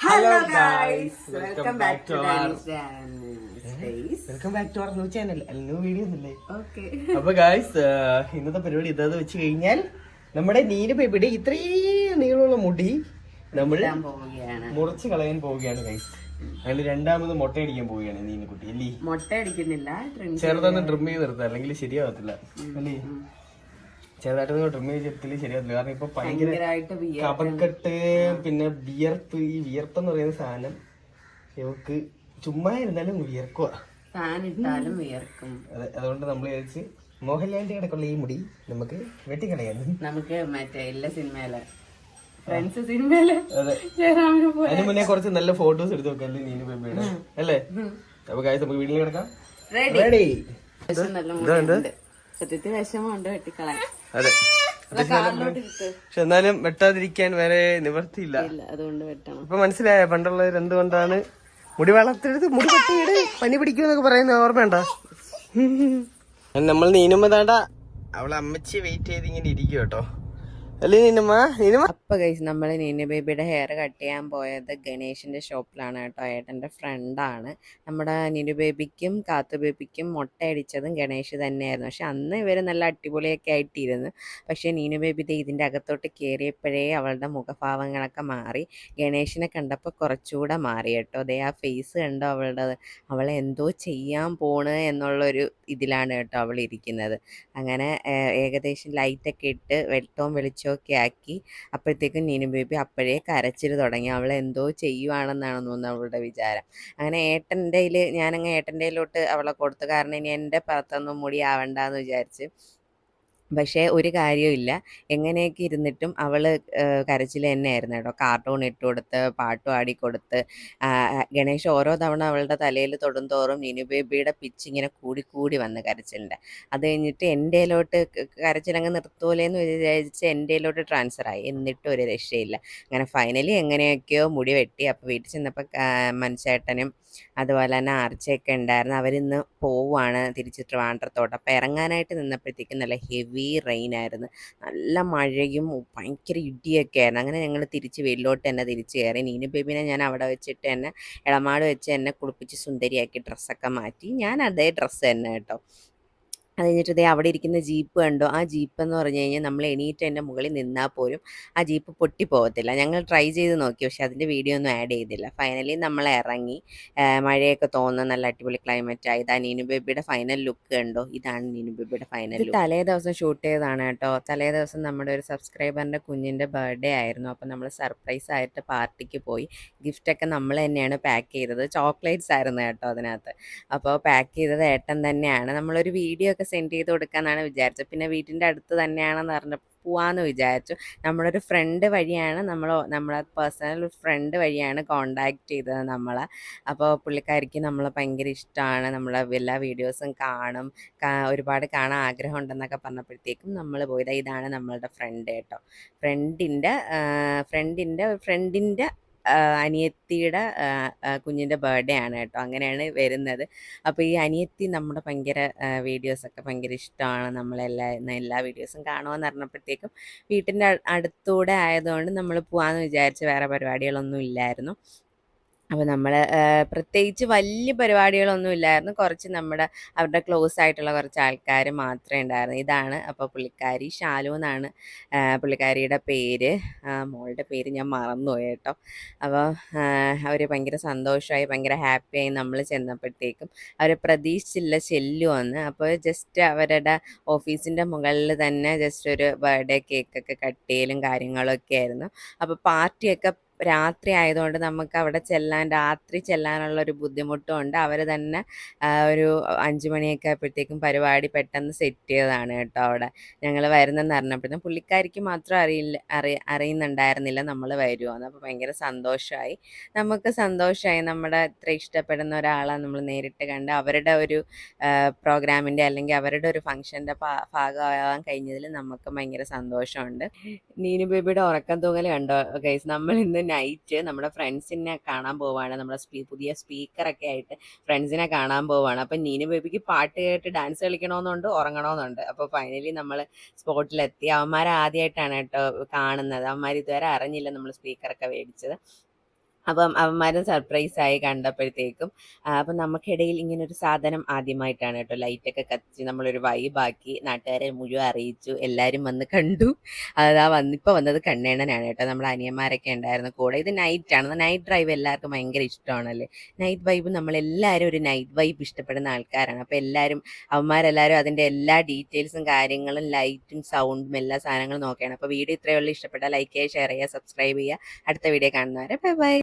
Hello guys welcome back to welcome back to our new channel new video ഇല്ലേ? Okay അപ്പൊ guys ഇന്നത്തെ പരിപാടി ഇതാന്ന് വെച്ച് കഴിഞ്ഞാൽ നമ്മുടെ നീല ബേബിയുടെ ഇത്രയും നീളമുള്ള മുടി നമ്മൾ മുറിച്ച് കളയാൻ പോവുകയാണ് ഗൈസ് അതിൽ രണ്ടാമത് മുട്ടയടിക്കാൻ പോവുകയാണ് നീന കുട്ടി അല്ലേ? മുട്ട അടിക്കുന്നില്ല ചെറുതൊന്ന് ട്രിം ചെയ്ത് നിർത്താം അല്ലെങ്കിൽ ശരിയാവത്തില്ല അല്ലേ? ചെറുതായിട്ടൊന്ന് ട്രിം ചെയ്തിട്ടില്ല ശരിയാവത്തില്ല. കാരണം ഇപ്പൊ ഭയങ്കരമായിട്ട് കപക്കെട്ട് പിന്നെ വിയർപ്പ്. ഈ വിയർപ്പ് എന്ന് പറയുന്ന സാധനം ഇവക്ക് ചുമ്മാ ഇരുന്നാലും വിയർക്കുക വിയർക്കും. അതുകൊണ്ട് നമ്മൾ വിചാരിച്ച് മോഹൻലാലിന്റെ കിടക്കുള്ള ഈ മുടി നമുക്ക് വെട്ടിക്കളയാന്ന് നമുക്ക് മറ്റേ എല്ലാ സിനിമയിലെ ഫ്രണ്ട്സ് സിനിമയിൽ അതിന് മുന്നേ കുറച്ച് നല്ല ഫോട്ടോസ് എടുത്ത് വെക്കാം അല്ലേ നീന് ബേബിയുടെ അല്ലേ? അപ്പൊ കാര്യം നമുക്ക് വീട്ടിൽ കിടക്കാം. റെഡി സത്യത്തിൽ വിഷമമുണ്ട് വെട്ടിക്കളയാൻ. അതെ. പക്ഷെ എന്നാലും വെട്ടാതിരിക്കാൻ വരെ നിവർത്തിയില്ല. അതുകൊണ്ട് വെട്ടണം. ഇപ്പൊ മനസ്സിലായ? പണ്ടുള്ളവർ എന്തുകൊണ്ടാണ് മുടി വളർത്തരുത് മുടി വെട്ടിയിട്ട് പനി പിടിക്കുമെന്നൊക്കെ പറയുന്ന ഓർമ്മയുണ്ടോ? നമ്മൾ നീനുമ്പതാണ്ട അവളെ അമ്മച്ചി വെയിറ്റ് ചെയ്ത് ഇങ്ങനെ ഇരിക്കും കേട്ടോ അപ്പൊ ഗൈസ് നമ്മൾ നീന ബേബിയുടെ ഹെയർ കട്ട് ചെയ്യാൻ പോയത് ഗണേഷിന്റെ ഷോപ്പിലാണ് കേട്ടോ. ഏട്ടന്റെ ഫ്രണ്ടാണ് നമ്മുടെ നീനു ബേബിക്കും കാത്തു ബേബിക്കും മുട്ട അടിച്ചതും ഗണേഷ് തന്നെയായിരുന്നു. പക്ഷെ അന്ന് ഇവർ നല്ല അടിപൊളിയൊക്കെ ആയിട്ടിരുന്നു. പക്ഷെ നീനു ബേബി ഇതിന്റെ അകത്തോട്ട് കയറിയപ്പോഴേ അവളുടെ മുഖഭാവങ്ങളൊക്കെ മാറി. ഗണേഷിനെ കണ്ടപ്പോൾ കുറച്ചുകൂടെ മാറി കേട്ടോ. ദേ ആ ഫേസ് കണ്ടോ അവളുടെ അവളെ എന്തോ ചെയ്യാൻ പോണ് എന്നുള്ളൊരു ഇതിലാണ് കേട്ടോ അവൾ ഇരിക്കുന്നത് അങ്ങനെ ഏകദേശം ലൈറ്റൊക്കെ ഇട്ട് വെട്ടവും വെളിച്ചവും ഒക്കെ ആക്കി അപ്പോഴത്തേക്കും നീനു ബേബി അപ്പോഴേ കരച്ചിൽ തുടങ്ങി. അവൾ എന്തോ ചെയ്യുവാണെന്നാണ് തോന്നുന്നത് അവളുടെ വിചാരം. അങ്ങനെ ഏട്ടന്റെ ഞാനങ്ങ് ഏട്ടന്റെ അവളെ കൊടുത്തു. കാരണം ഇനി എന്റെ പുറത്തൊന്നും മുടി ആവണ്ടെന്ന് വിചാരിച്ച് പക്ഷേ ഒരു കാര്യമില്ല എങ്ങനെയൊക്കെ ഇരുന്നിട്ടും അവൾ കരച്ചിൽ തന്നെയായിരുന്നു കേട്ടോ. കാർട്ടൂൺ ഇട്ട് കൊടുത്ത് പാട്ട് പാടിക്കൊടുത്ത് ഗണേഷ് ഓരോ തവണ അവളുടെ തലയിൽ തൊടുന്തോറും നിനു ബേബിയുടെ പിച്ച് ഇങ്ങനെ കൂടി കൂടി വന്ന് കരച്ചിലിന്റെ അത് കഴിഞ്ഞിട്ട് എന്റെയിലോട്ട് കരച്ചിലങ്ങ് നിർത്തൂലേന്ന് വിചാരിച്ച് എന്റെയിലോട്ട് ട്രാൻസ്ഫർ ആയി. എന്നിട്ടും ഒരു രക്ഷയില്ല. അങ്ങനെ ഫൈനലി എങ്ങനെയൊക്കെയോ മുടി വെട്ടി. അപ്പോൾ വീട്ടിൽ ചെന്നപ്പോൾ മനുഷ്യേട്ടനും അതുപോലെ തന്നെ ആർച്ചയൊക്കെ ഉണ്ടായിരുന്നു. അവരിന്ന് പോവുകയാണ് തിരിച്ച് ട്രിവാൻഡ്രത്തോട്ട് അപ്പോൾ ഇറങ്ങാനായിട്ട് നിന്നപ്പോഴത്തേക്കും നല്ല ഹെവി റെയിൻ ആയിരുന്നു. നല്ല മഴയും ഭയങ്കര ഇടിയൊക്കെ ആയിരുന്നു. അങ്ങനെ ഞങ്ങൾ തിരിച്ച് വീട്ടിലോട്ട് തന്നെ തിരിച്ച് കയറി. നീനു ബേബിനെ ഞാൻ അവിടെ വെച്ചിട്ട് തന്നെ ഇളമാട് വെച്ച് എന്നെ കുളിപ്പിച്ച് സുന്ദരിയാക്കി ഡ്രസ്സൊക്കെ മാറ്റി. ഞാൻ അതേ ഡ്രസ്സ് തന്നെ കേട്ടോ. അത് കഴിഞ്ഞിട്ട് ഇതേ അവിടെ ഇരിക്കുന്ന ജീപ്പ് കണ്ടോ? ആ ജീപ്പ് എന്ന് പറഞ്ഞു കഴിഞ്ഞാൽ നമ്മൾ എണീറ്റ് എന്റെ മുകളിൽ നിന്നാൽ പോലും ആ ജീപ്പ് പൊട്ടി പോകത്തില്ല. ഞങ്ങൾ ട്രൈ ചെയ്ത് നോക്കി. പക്ഷേ അതിന്റെ വീഡിയോ ഒന്നും ആഡ് ചെയ്തില്ല. ഫൈനലി നമ്മൾ ഇറങ്ങി. മഴയൊക്കെ തോന്നുന്ന നല്ല അടിപൊളി ക്ലൈമറ്റ് ആയി ഇതാ നീനു ബേബിയുടെ ഫൈനൽ ലുക്ക് കണ്ടോ? ഇതാണ് നീനു ബേബിയുടെ ഫൈനൽ ലുക്ക് തലേ ദിവസം ഷൂട്ട് ചെയ്തതാണ് കേട്ടോ. തലേ ദിവസം നമ്മുടെ ഒരു സബ്സ്ക്രൈബറിന്റെ കുഞ്ഞിന്റെ ബർത്ത്ഡേ ആയിരുന്നു. അപ്പോൾ നമ്മൾ സർപ്രൈസ് ആയിട്ട് പാർട്ടിക്ക് പോയി. ഗിഫ്റ്റൊക്കെ നമ്മൾ തന്നെയാണ് പാക്ക് ചെയ്തത്. ചോക്ലേറ്റ്സ് ആയിരുന്നു കേട്ടോ അതിനകത്ത്. അപ്പോൾ പാക്ക് ചെയ്തത് ഏട്ടൻ തന്നെയാണ്. നമ്മളൊരു വീഡിയോ ഒക്കെ സെൻഡ് ചെയ്ത് കൊടുക്കാമെന്നാണ് വിചാരിച്ചത്. പിന്നെ വീട്ടിന്റെ അടുത്ത് തന്നെയാണെന്ന് പറഞ്ഞപ്പോൾ പോവാന്ന് വിചാരിച്ചു. നമ്മളൊരു ഫ്രണ്ട് വഴിയാണ് നമ്മൾ നമ്മളെ പേഴ്സണൽ ഫ്രണ്ട് വഴിയാണ് കോണ്ടാക്ട് ചെയ്തത് നമ്മളെ. അപ്പോൾ പുള്ളിക്കാരിക്ക് നമ്മളെ ഭയങ്കര ഇഷ്ടമാണ് നമ്മളെ എല്ലാ വീഡിയോസും കാണും. ഒരുപാട് കാണാൻ ആഗ്രഹം ഉണ്ടെന്നൊക്കെ പറഞ്ഞപ്പോഴത്തേക്കും നമ്മൾ പോയത്. ഇതാണ് നമ്മളുടെ ഫ്രണ്ട് കേട്ടോ ഫ്രണ്ടിന്റെ ഫ്രണ്ടിന്റെ ഫ്രണ്ടിന്റെ അനിയത്തിയുടെ കുഞ്ഞിന്റെ ബർത്ത്ഡേ ആണ് കേട്ടോ. അങ്ങനെയാണ് വരുന്നത്. അപ്പോൾ ഈ അനിയത്തി നമ്മുടെ ഭയങ്കര വീഡിയോസൊക്കെ ഭയങ്കര ഇഷ്ടമാണ്. നമ്മളെല്ലാ എല്ലാ വീഡിയോസും കാണുമെന്ന് പറഞ്ഞപ്പോഴത്തേക്കും വീട്ടിന്റെ അടുത്തൂടെ ആയതുകൊണ്ട് നമ്മൾ പോകാമെന്ന് വിചാരിച്ച് വേറെ പരിപാടികളൊന്നും ഇല്ലായിരുന്നു. അപ്പോൾ നമ്മൾ പ്രത്യേകിച്ച് വലിയ പരിപാടികളൊന്നും ഇല്ലായിരുന്നു കുറച്ച് നമ്മുടെ അവരുടെ ക്ലോസ് ആയിട്ടുള്ള കുറച്ച് ആൾക്കാർ മാത്രമേ ഉണ്ടായിരുന്നു. ഇതാണ് അപ്പോൾ പുള്ളിക്കാരി ഷാലു എന്നാണ്. പുള്ളിക്കാരിയുടെ പേര്. മോളുടെ പേര് ഞാൻ മറന്നുപോയി കേട്ടോ. അപ്പോൾ അവർ ഭയങ്കര സന്തോഷമായി ഭയങ്കര ഹാപ്പിയായി നമ്മൾ ചെന്നപ്പോഴത്തേക്കും അവർ പ്രതീക്ഷിച്ചില്ല ചെല്ലുമെന്ന് അപ്പോൾ ജസ്റ്റ് അവരുടെ ഓഫീസിന്റെ മുകളിൽ തന്നെ ജസ്റ്റ് ഒരു ബർത്ത്ഡേ കേക്കൊക്കെ കട്ട് ചെയ്യലും കാര്യങ്ങളൊക്കെ ആയിരുന്നു. അപ്പോൾ പാർട്ടിയൊക്കെ രാത്രി ആയതുകൊണ്ട് നമുക്ക് അവിടെ ചെല്ലാൻ രാത്രി ചെല്ലാനുള്ള ഒരു ബുദ്ധിമുട്ടും ഉണ്ട്. അവർ തന്നെ ഒരു അഞ്ച് മണിയൊക്കെ ആയപ്പോഴത്തേക്കും പരിപാടി പെട്ടെന്ന് സെറ്റ് ചെയ്തതാണ് കേട്ടോ അവിടെ. ഞങ്ങൾ വരുന്നെന്ന് അറിഞ്ഞപ്പോഴത്തേക്കും പുള്ളിക്കാരിക്ക് മാത്രം അറിയില്ല അറി അറിയുന്നുണ്ടായിരുന്നില്ല നമ്മൾ വരുമോന്ന് അപ്പോൾ ഭയങ്കര സന്തോഷമായി നമുക്ക് സന്തോഷമായി നമ്മുടെ ഇത്ര ഇഷ്ടപ്പെടുന്ന ഒരാളെ നമ്മൾ നേരിട്ട് കണ്ട് അവരുടെ ഒരു പ്രോഗ്രാമിന്റെ അല്ലെങ്കിൽ അവരുടെ ഒരു ഫംഗ്ഷന്റെ ഭാഗമാകാൻ കഴിഞ്ഞതിൽ നമുക്ക് ഭയങ്കര സന്തോഷമുണ്ട്. നീനു ബേബിയുടെ ഉറക്കം തൂങ്ങൽ കണ്ടോ ഗൈസ് നമ്മൾ ഇന്ന് നൈറ്റ് നമ്മുടെ ഫ്രണ്ട്സിനെ കാണാൻ പോവാണ്. നമ്മുടെ സ്പീ പുതിയ സ്പീക്കറൊക്കെ ആയിട്ട് ഫ്രണ്ട്സിനെ കാണാൻ പോവാണ്. അപ്പം നീന ബേബിക്ക് പാട്ട് കേട്ട് ഡാൻസ് കളിക്കണമെന്നുണ്ട് ഉറങ്ങണമെന്നുണ്ട് അപ്പോൾ ഫൈനലി നമ്മൾ സ്പോട്ടിലെത്തി. അവന്മാർ ആദ്യമായിട്ടാണ് കേട്ടോ കാണുന്നത്. അവന്മാർ ഇതുവരെ അറിഞ്ഞില്ല നമ്മൾ സ്പീക്കറൊക്കെ മേടിച്ചത്. അപ്പം അവന്മാരും സർപ്രൈസായി കണ്ടപ്പോഴത്തേക്കും അപ്പം നമുക്കിടയിൽ ഇങ്ങനെ ഒരു സാധനം ആദ്യമായിട്ടാണ് കേട്ടോ. ലൈറ്റൊക്കെ കത്തിച്ച് നമ്മളൊരു വൈബാക്കി നാട്ടുകാരെ മുഴുവൻ അറിയിച്ചു. എല്ലാവരും വന്ന് കണ്ടു. അതാ വന്ന് ഇപ്പോൾ വന്നത് കണ്ണേണ്ണനാണ് കേട്ടോ. നമ്മുടെ അനിയന്മാരൊക്കെ ഉണ്ടായിരുന്നു കൂടെ. ഇത് നൈറ്റ് ആണ്. നൈറ്റ് ഡ്രൈവ് എല്ലാവർക്കും ഭയങ്കര ഇഷ്ടമാണല്ലേ? നൈറ്റ് വൈബ് നമ്മളെല്ലാവരും ഒരു നൈറ്റ് വൈബ് ഇഷ്ടപ്പെടുന്ന ആൾക്കാരാണ്. അപ്പോൾ എല്ലാവരും അവന്മാരെല്ലാവരും അതിന്റെ എല്ലാ ഡീറ്റെയിൽസും കാര്യങ്ങളും ലൈറ്റും സൗണ്ടും എല്ലാ സാധനങ്ങളും നോക്കുകയാണ് അപ്പോൾ വീഡിയോ ഇത്രയുള്ള ഇഷ്ടപ്പെട്ടാൽ ലൈക്ക് ചെയ്യുക ഷെയർ ചെയ്യുക സബ്സ്ക്രൈബ് ചെയ്യുക. അടുത്ത വീഡിയോ കാണുന്നവരെ ബൈ ബൈ